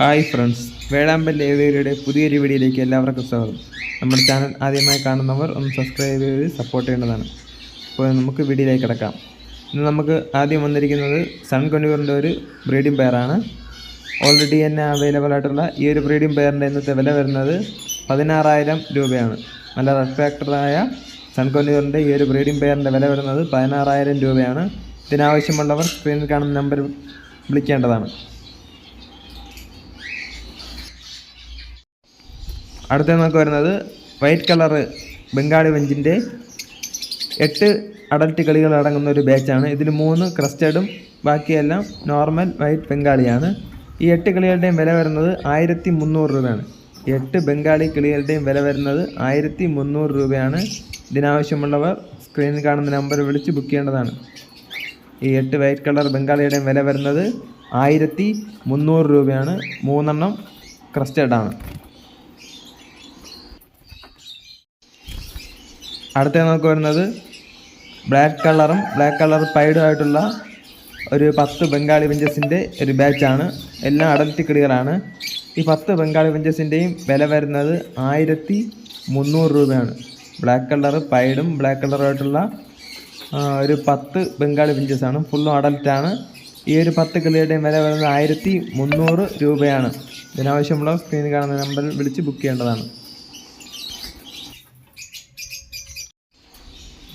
Hi friends. വേഴാമ്പൽ ഏവേരിയുടെ പുതിയൊരു വീഡിയോയിലേക്ക് എല്ലാവർക്കും സ്വാഗതം. നമ്മുടെ ചാനൽ ആദ്യമായി കാണുന്നവർ ഒന്ന് സബ്സ്ക്രൈബ് ചെയ്ത് സപ്പോർട്ട് ചെയ്യേണ്ടതാണ്. അപ്പോൾ നമുക്ക് വീഡിയോയിലേക്ക് കിടക്കാം. ഇന്ന് നമുക്ക് ആദ്യം വന്നിരിക്കുന്നത് സൺ കൊണ്ടുവരേണ്ട ഒരു ബ്രീഡിംഗ് പെയറാണ് ഓൾറെഡി തന്നെ അവൈലബിൾ ആയിട്ടുള്ള ഈ ഒരു ബ്രീഡിംഗ് പെയറിന്റെ ഇന്നത്തെ വില വരുന്നത് പതിനാറായിരം രൂപയാണ്. നല്ല റെസ്പെക്ടറായ സൺ കൊണ്ടുവരേണ്ട ഈ ഒരു ബ്രീഡിംഗ് പെയറിന്റെ വില വരുന്നത് പതിനാറായിരം രൂപയാണ്. ഇതിനാവശ്യമുള്ളവർ സ്ക്രീനിൽ കാണുന്ന നമ്പർ വിളിക്കേണ്ടതാണ്. അടുത്ത നമുക്ക് വരുന്നത് വൈറ്റ് കളറ് ബംഗാളി വെഞ്ചിന്റെ എട്ട് അഡൽട്ട് കളികൾ അടങ്ങുന്ന ഒരു ബാച്ചാണ്. ഇതിൽ മൂന്ന് ക്രസ്റ്റഡും ബാക്കിയെല്ലാം നോർമൽ വൈറ്റ് ബംഗാളിയാണ്. ഈ എട്ട് കിളികളുടെയും വില വരുന്നത് ആയിരത്തി മുന്നൂറ് രൂപയാണ്. എട്ട് ബംഗാളി കിളികളുടെയും വില വരുന്നത് ആയിരത്തി മുന്നൂറ് രൂപയാണ്. ഇതിനാവശ്യമുള്ളവർ സ്ക്രീനിൽ കാണുന്ന നമ്പർ വിളിച്ച് ബുക്ക് ചെയ്യേണ്ടതാണ്. ഈ എട്ട് വൈറ്റ് കളർ ബംഗാളിയുടെയും വില വരുന്നത് ആയിരത്തി മുന്നൂറ് രൂപയാണ്. മൂന്നെണ്ണം ക്രസ്റ്റഡാണ്. അടുത്ത നമുക്ക് വരുന്നത് ബ്ലാക്ക് കളറും ബ്ലാക്ക് കളർ പൈഡും ആയിട്ടുള്ള ഒരു പത്ത് ബംഗാളി വെഞ്ചസിന്റെ ഒരു ബാച്ചാണ് എല്ലാം അടൽറ്റി കിളികളാണ് ഈ പത്ത് ബംഗാളി വെഞ്ചസിന്റെയും വില വരുന്നത് ആയിരത്തി മുന്നൂറ് രൂപയാണ്. ബ്ലാക്ക് കളർ പൈഡും ബ്ലാക്ക് കളറുമായിട്ടുള്ള ഒരു പത്ത് ബംഗാളി വെഞ്ചസാണ് ഫുള്ളും അടൽറ്റാണ് ഈ ഒരു പത്ത് കിളിയുടെയും വില വരുന്നത് ആയിരത്തി മുന്നൂറ് രൂപയാണ്. ഇതിനാവശ്യമുള്ള സ്ക്രീനിൽ കാണുന്ന നമ്പറിൽ വിളിച്ച് ബുക്ക് ചെയ്യേണ്ടതാണ്.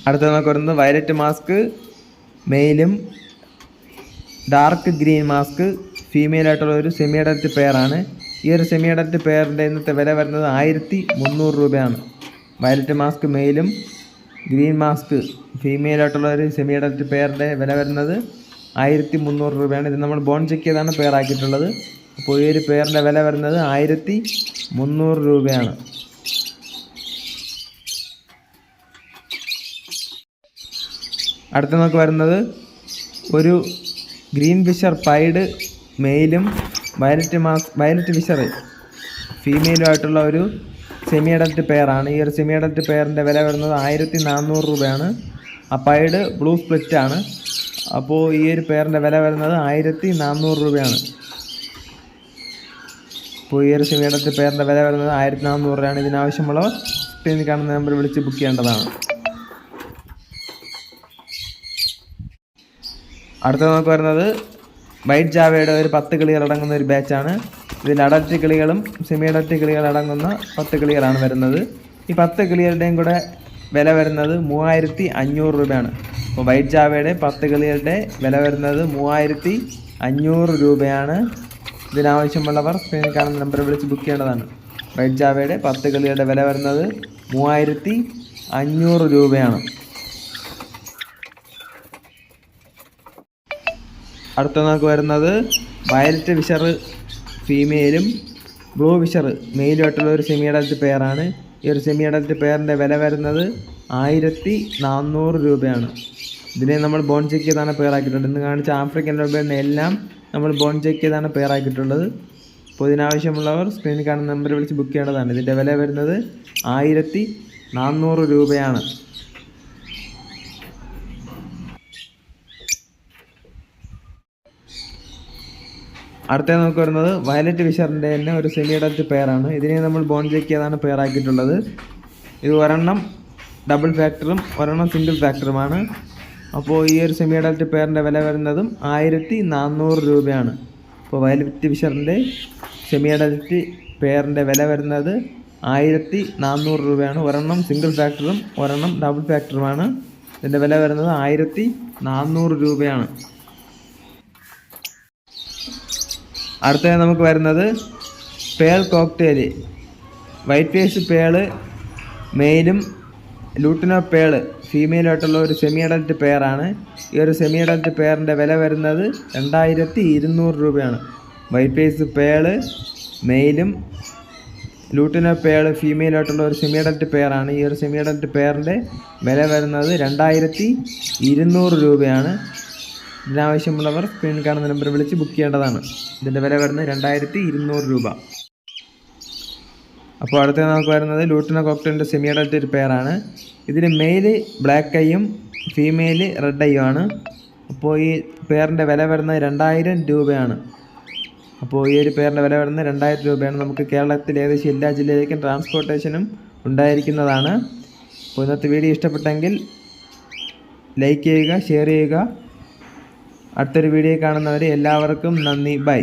അടുത്ത നമുക്ക് വരുന്നത് വയലറ്റ് മാസ്ക് മെയിലും ഡാർക്ക് ഗ്രീൻ മാസ്ക് ഫീമെയിൽ ആയിട്ടുള്ള ഒരു സെമി അഡൽറ്റ് പെയറാണ് ഈ ഒരു സെമി അഡൽറ്റ് പെയറിന്റെ ഇന്നത്തെ വില വരുന്നത് ആയിരത്തി മുന്നൂറ് രൂപയാണ്. വയലറ്റ് മാസ്ക് മെയിലും ഗ്രീൻ മാസ്ക് ഫീമെയിൽ ആയിട്ടുള്ള ഒരു സെമി അഡൽറ്റ് പെയറിന്റെ വില വരുന്നത് ആയിരത്തി മുന്നൂറ് രൂപയാണ്. ഇത് നമ്മൾ ബോൺ ചെക്ക് ചെയ്താണ് പെയർ ആക്കിയിട്ടുള്ളത്. അപ്പോൾ ഈ ഒരു പെയറിന്റെ വില വരുന്നത് ആയിരത്തി മുന്നൂറ് രൂപയാണ്. അടുത്ത നമുക്ക് വരുന്നത് ഒരു ഗ്രീൻ ഫിഷർ പൈഡ് മെയിലും വയലറ്റ് മാസ് വയലറ്റ് ഫിഷർ ഫീമെയിലുമായിട്ടുള്ള ഒരു സെമി അഡൽറ്റ് പെയറാണ് ഈ ഒരു സെമി അഡൽറ്റ് പെയറിന്റെ വില വരുന്നത് ആയിരത്തി നാനൂറ് രൂപയാണ്. ആ പൈഡ് ബ്ലൂ സ്പ്ലിറ്റ് ആണ്. അപ്പോൾ ഈ ഒരു പെയറിന്റെ വില വരുന്നത് ആയിരത്തി നാനൂറ് രൂപയാണ്. അപ്പോൾ ഈ ഒരു സെമി അഡൽറ്റ് പെയറിന്റെ വില വരുന്നത് ആയിരത്തി നാനൂറ് രൂപയാണ് ഇതിനാവശ്യമുള്ള സ്ക്രീനിൽ കാണുന്ന നമ്പർ വിളിച്ച് ബുക്ക് ചെയ്യേണ്ടതാണ്. അടുത്ത നമുക്ക് വരുന്നത് വൈറ്റ് ജാവയുടെ ഒരു പത്ത് കിളികൾ അടങ്ങുന്ന ഒരു ബാച്ചാണ്. ഇതിൽ അഡൽറ്റ് കിളികളും സെമി അഡൽറ്റ് കിളികൾ അടങ്ങുന്ന പത്ത് കിളികളാണ് വരുന്നത്. ഈ പത്ത് കിളികളുടെയും കൂടെ വില വരുന്നത് മൂവായിരത്തി അഞ്ഞൂറ് രൂപയാണ്. അപ്പോൾ വൈറ്റ് ജാവയുടെ പത്ത് കിളികളുടെ വില വരുന്നത് മൂവായിരത്തി അഞ്ഞൂറ് രൂപയാണ് ഇതിനാവശ്യമുള്ളവർ സ്ക്രീനിൽ കാണുന്ന നമ്പർ വിളിച്ച് ബുക്ക് ചെയ്യേണ്ടതാണ്. വൈറ്റ് ജാവയുടെ പത്ത് കിളികളുടെ വില വരുന്നത് മൂവായിരത്തി അഞ്ഞൂറ് രൂപയാണ്. അടുത്ത നമുക്ക് വരുന്നത് വയലറ്റ് വിഷർ ഫീമെയിലും ബ്ലൂ വിഷർ മെയിലുമായിട്ടുള്ള ഒരു സെമി അഡൽറ്റ് പെയറാണ് ഈ ഒരു സെമി അഡൽറ്റ് പെയറിന്റെ വില വരുന്നത് ആയിരത്തി നാനൂറ് രൂപയാണ്. ഇതിനെ നമ്മൾ ബോൺ ചെക്ക് ചെയ്താണ് പെയറാക്കിയിട്ടുള്ളത് ഇന്ന് കാണിച്ച ആഫ്രിക്കൻ രൂപയുടെ എല്ലാം നമ്മൾ ബോൺ ചെക്ക് ചെയ്താണ് പെയറാക്കിയിട്ടുള്ളത് അപ്പോൾ ഇതിനാവശ്യമുള്ളവർ സ്ക്രീനിൽ കാണുന്ന നമ്പർ വിളിച്ച് ബുക്ക് ചെയ്യേണ്ടതാണ്. ഇതിന്റെ വില വരുന്നത് ആയിരത്തി നാനൂറ് രൂപയാണ്. അടുത്ത നമുക്ക് വരുന്നത് വയലറ്റ് വിഷറിന്റെ തന്നെ ഒരു സെമി പെയറാണ് ഇതിനെ നമ്മൾ ബോൺ പെയർ ആക്കിയിട്ടുള്ളത്. ഇത് ഒരെണ്ണം ഡബിൾ ഫാക്ടറും ഒരെണ്ണം സിംഗിൾ ഫാക്ടറുമാണ് അപ്പോൾ ഈ ഒരു സെമി അഡൽറ്റ് പെയറിന്റെ വില വരുന്നതും ആയിരത്തി നാനൂറ് രൂപയാണ്. അപ്പോൾ വയലറ്റ് വിഷറിന്റെ സെമി അഡൽറ്റ് പെയറിന്റെ വില വരുന്നത് ആയിരത്തി നാനൂറ് രൂപയാണ്. ഒരെണ്ണം സിംഗിൾ ഫാക്ടറും ഒരെണ്ണം ഡബിൾ ഫാക്ടറുമാണ് ഇതിന്റെ വില വരുന്നത് ആയിരത്തി നാനൂറ് രൂപയാണ്. അടുത്തത് നമുക്ക് വരുന്നത് pearl cockatiel white face pearl മെയിലും ലൂട്ടിനോ പേൾ. ഫീമെയിലായിട്ടുള്ള ഒരു സെമി അഡൽറ്റ് പെയറാണ് ഈ ഒരു സെമി അഡൽറ്റ് പെയറിന്റെ വില വരുന്നത് രണ്ടായിരത്തി ഇരുന്നൂറ് രൂപയാണ്. വൈറ്റ് ഫേസ് പേൾ മെയിലും ലൂട്ടിനോ പേൾ ഫീമെയിലായിട്ടുള്ള ഒരു സെമി അഡൽറ്റ് പെയറാണ് ഈ ഒരു സെമി അഡൽറ്റ് പെയറിന്റെ വില വരുന്നത് രണ്ടായിരത്തി ഇരുന്നൂറ് രൂപയാണ്. ഇതിനാവശ്യമുള്ളവർ സ്ക്രീനിൽ കാണുന്ന നമ്പർ വിളിച്ച് ബുക്ക് ചെയ്യേണ്ടതാണ്. ഇതിന്റെ വില വരുന്നത് രണ്ടായിരത്തി ഇരുന്നൂറ് രൂപ. അപ്പോൾ അടുത്ത നമുക്ക് വരുന്നത് ലൂട്ടിന കോക്ടലിന്റെ സെമി അഡൽറ്റ് ഒരു പെയറാണ് ഇതിൽ മെയിൽ ബ്ലാക്ക് ഐയും ഫീമെയിൽ റെഡ് ഐയും ആണ്. അപ്പോൾ ഈ പെയറിന്റെ വില വരുന്നത് രണ്ടായിരം രൂപയാണ്. അപ്പോൾ ഈ ഒരു പേരിന്റെ വില വരുന്നത് രണ്ടായിരം രൂപയാണ്. നമുക്ക് കേരളത്തിൽ ഏകദേശം എല്ലാ ജില്ലയിലേക്കും ട്രാൻസ്പോർട്ടേഷനും ഉണ്ടായിരിക്കുന്നതാണ്. അപ്പോൾ ഇന്നത്തെ വീഡിയോ ഇഷ്ടപ്പെട്ടെങ്കിൽ ലൈക്ക് ചെയ്യുക ഷെയർ ചെയ്യുക. അടുത്തൊരു വീഡിയോ കാണുന്നവരെ എല്ലാവർക്കും നന്ദി. ബൈ.